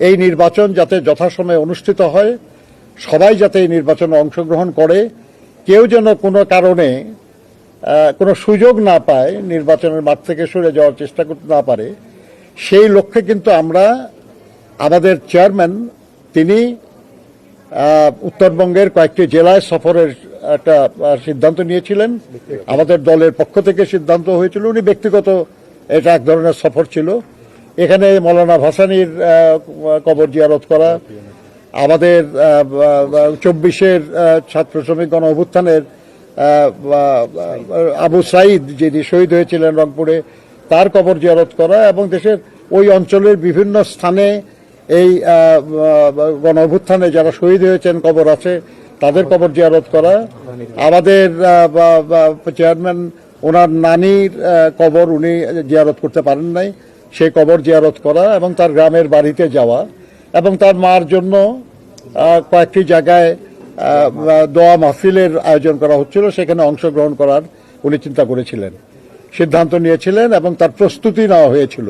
এই নির্বাচন যাতে যথাসময়ে অনুষ্ঠিত হয় সবাই যাতে এই নির্বাচনে অংশগ্রহণ করে কেউ যেন কোনো কারণে কোনো সুযোগ না পায় নির্বাচনের মাঠ থেকে সরে যাওয়ার চেষ্টা করতে না পারে সেই লক্ষ্যে কিন্তু আমরা আমাদের চেয়ারম্যান তিনি উত্তরবঙ্গের কয়েকটি জেলায় সফরের একটা সিদ্ধান্ত নিয়েছিলেন। আমাদের দলের পক্ষ থেকে সিদ্ধান্ত হয়েছিল উনি ব্যক্তিগত এটা এক ধরনের সফর ছিল। এখানে মৌলানা ভাসানির কবর জিয়ারত করা, আমাদের চব্বিশের ছাত্র শ্রমিক গণ অভ্যুত্থানের আবু সাইদ যিনি শহীদ হয়েছিলেন রংপুরে, তার কবর জিয়ারত করা এবং দেশের ওই অঞ্চলের বিভিন্ন স্থানে এই গণ অভ্যুত্থানে যারা শহীদ হয়েছেন, কবর আছে, তাদের কবর জিয়ারত করা। আমাদের চেয়ারম্যান, ওনার নানির কবর উনি জিয়ারত করতে পারেন নাই। সেই কবর জিয়ারত করা এবং তার গ্রামের বাড়িতে যাওয়া এবং তার মার জন্য কয়েকটি জায়গায় দোয়া মাহফিলের আয়োজন করা হচ্ছিল, সেখানে অংশগ্রহণ করার উনি চিন্তা করেছিলেন, সিদ্ধান্ত নিয়েছিলেন এবং তার প্রস্তুতি নেওয়া হয়েছিল।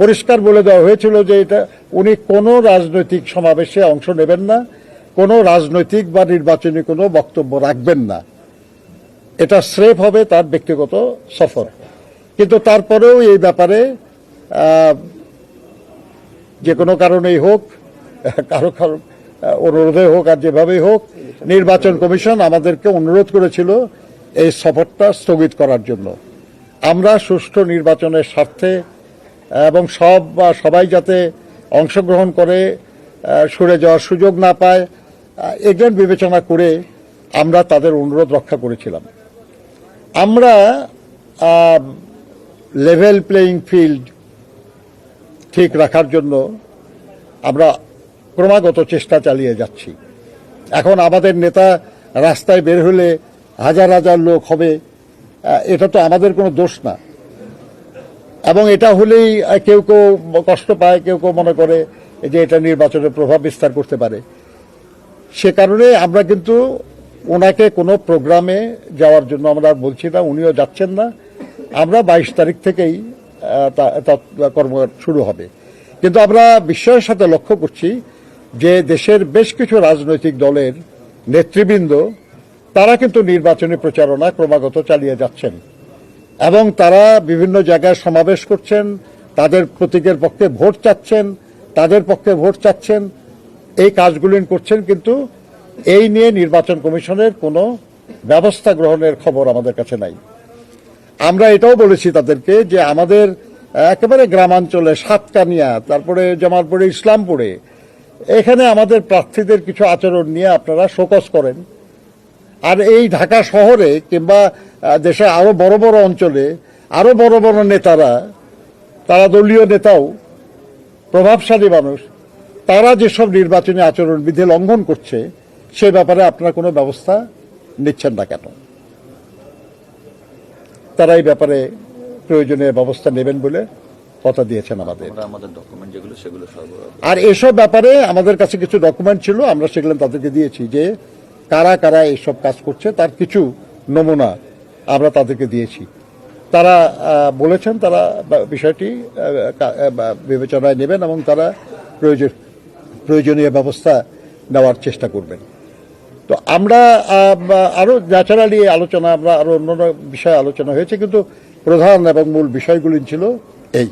পরিষ্কার বলে দেওয়া হয়েছিল যে এটা, উনি কোনো রাজনৈতিক সমাবেশে অংশ নেবেন না, কোনো রাজনৈতিক বা নির্বাচনী কোনো বক্তব্য রাখবেন না। এটা স্রেফ হবে তার ব্যক্তিগত সফর। কিন্তু তারপরেও এই ব্যাপারে যে কোনো কারণেই হোক, কারও কারও অনুরোধে হোক আর যেভাবেই হোক, নির্বাচন কমিশন আমাদেরকে অনুরোধ করেছিল এই সফরটা স্থগিত করার জন্য। আমরা সুষ্ঠু নির্বাচনের স্বার্থে এবং সব, বা সবাই যাতে অংশগ্রহণ করে সরে যাওয়ার সুযোগ না পায় এগুলো বিবেচনা করে আমরা তাদের অনুরোধ রক্ষা করেছিলাম। আমরা লেভেল প্লেয়িং ফিল্ড ঠিক রাখার জন্য আমরা ক্রমাগত চেষ্টা চালিয়ে যাচ্ছি। এখন আমাদের নেতা রাস্তায় বের হলে হাজার হাজার লোক হবে এটা তো আমাদের কোনো দোষ না। এবং এটা হলেই কেউ কেউ কষ্ট পায়, কেউ কেউ মনে করে যে এটা নির্বাচনে প্রভাব বিস্তার করতে পারে। সে কারণে আমরা কিন্তু ওনাকে কোনো প্রোগ্রামে যাওয়ার জন্য আমরা বলছি না, উনিও যাচ্ছেন না। আমরা বাইশ তারিখ থেকেই তা- শুরু হবে। কিন্তু আমরা বিস্ময়ের সাথে লক্ষ্য করছি যে দেশের বেশ কিছু রাজনৈতিক দলের নেতৃবৃন্দ, তারা কিন্তু নির্বাচনী প্রচারণা ক্রমাগত চালিয়ে যাচ্ছেন এবং তারা বিভিন্ন জায়গায় সমাবেশ করছেন, তাদের প্রতীকের পক্ষে ভোট চাচ্ছেন, তাদের পক্ষে ভোট চাচ্ছেন, এই কাজগুলি করছেন কিন্তু এই নিয়ে নির্বাচন কমিশনের কোনো ব্যবস্থা গ্রহণের খবর আমাদের কাছে নাই। আমরা এটাও বলেছি তাদেরকে যে আমাদের একেবারে গ্রামাঞ্চলে সাতকানিয়া, তারপরে জামালপুরে, ইসলামপুরে, এখানে আমাদের প্রার্থীদের কিছু আচরণ নিয়ে আপনারা শোকস করেন। আর এই ঢাকা শহরে কিংবা দেশের আরও বড় বড় অঞ্চলে আরও বড় বড় নেতারা, তারা দলীয় নেতাও, প্রভাবশালী মানুষ, তারা যেসব নির্বাচনী আচরণ বিধি লঙ্ঘন করছে, সে ব্যাপারে আপনারা কোনো ব্যবস্থা নিচ্ছেন না কেন? তারা এই ব্যাপারে প্রয়োজনীয় ব্যবস্থা নেবেন বলে কথা দিয়েছেন আমাদের। আমাদের সেগুলো আর এসব ব্যাপারে আমাদের কাছে কিছু ডকুমেন্ট ছিল আমরা সেগুলো তাদেরকে দিয়েছি যে কারা কারা এইসব কাজ করছে তার কিছু নমুনা আমরা তাদেরকে দিয়েছি। তারা বলেছেন তারা বিষয়টি বিবেচনায় নেবেন এবং তারা প্রয়োজন প্রয়োজনীয় ব্যবস্থা নেওয়ার চেষ্টা করবেন। তো আমরা আরও ন্যাচারালি আলোচনা, আমরা আরও অন্যান্য বিষয়ে আলোচনা হয়েছে, কিন্তু প্রধান এবং মূল বিষয়গুলি ছিল এই।